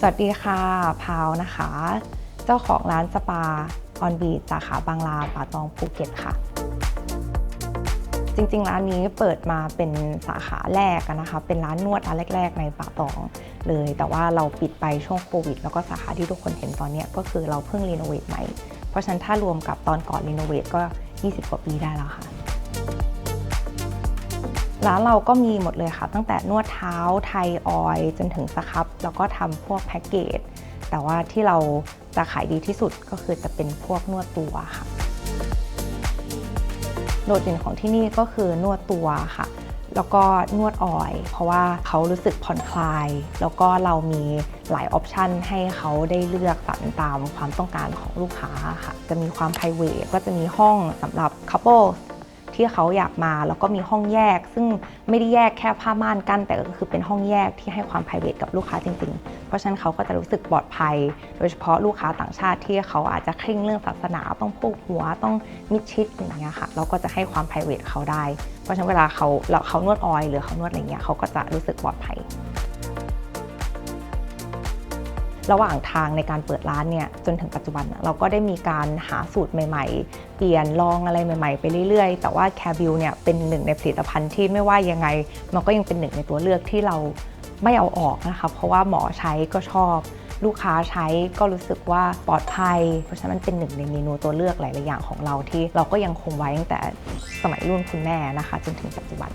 สวัสดีค่ะ พาวนะคะ เจ้าของร้านสปาออนบีสาขาบางลาป่าตองภูเก็ตค่ะ จริงๆ ร้านนี้เปิดมาเป็นสาขาแรกนะคะ เป็นร้านนวดร้านแรก ๆ ในป่าตองเลย แต่ว่าเราปิดไปช่วงโควิด แล้วก็สาขาที่ทุกคนเห็นตอนนี้ก็คือเราเพิ่งรีโนเวทใหม่ เพราะฉะนั้นถ้ารวมกับตอนก่อนรีโนเวทก็ 20 กว่าปีได้แล้วค่ะ ร้านเราก็มีหมดเลยค่ะ ตั้งแต่นวดเท้าไทยออยจนถึงสครับ แล้วก็ทำพวกแพ็กเกจ แต่ว่าที่เราจะขายดีที่สุดก็คือจะเป็นพวกนวดตัวค่ะ โดดเด่นของที่นี่ก็คือนวดตัวค่ะ แล้วก็นวดออย เพราะว่าเขารู้สึกผ่อนคลาย แล้วก็เรามีหลายออปชันให้เขาได้เลือกสรรตามความต้องการของลูกค้าค่ะ จะมีความ p r i v a t ก็จะมีห้องสำหรับ couple ที่เขาอยากมา แล้วก็มีห้องแยก ซึ่งไม่ได้แยกแค่ผ้าม่านกั้น แต่ก็คือเป็นห้องแยกที่ให้ความ p r i v a t กับลูกค้าจริง ๆ เพราะฉะนั้นเขาก็จะรู้สึกปลอดภัย โดยเฉพาะลูกค้าต่างชาติที่เขาอาจจะเคร่งเรื่องศาสนาต้องพูกหัวต้องมิดชิดอย่างเงี้ยค่ะเราก็จะให้ความ p r i v a t เขาได้ เพราะฉะนั้นเวลาเขาเราเขานวดออยหรือเขานวดอะไรเงี้ยเขาก็จะรู้สึกปลอดภัย ระหว่างทางในการเปิดร้านเนี่ยจนถึงปัจจุบันเราก็ได้มีการหาสูตรใหม่ ๆ เปลี่ยนลองอะไรใหม่ ๆ ไปเรื่อยๆ แต่ว่าแคบิวเนี่ยเป็นหนึ่งในผลิตภัณฑ์ที่ไม่ว่ายังไง มันก็ยังเป็นหนึ่งในตัวเลือกที่เราไม่เอาออกนะคะเพราะว่าหมอใช้ก็ชอบ ลูกค้าใช้ก็รู้สึกว่าปลอดภัย เพราะฉะนั้นมันเป็นหนึ่งในเมนูตัวเลือกหลายๆอย่างของเราที่เราก็ยังคงไว้ตั้งแต่สมัยรุ่นคุณแม่นะคะ จนถึงปัจจุบัน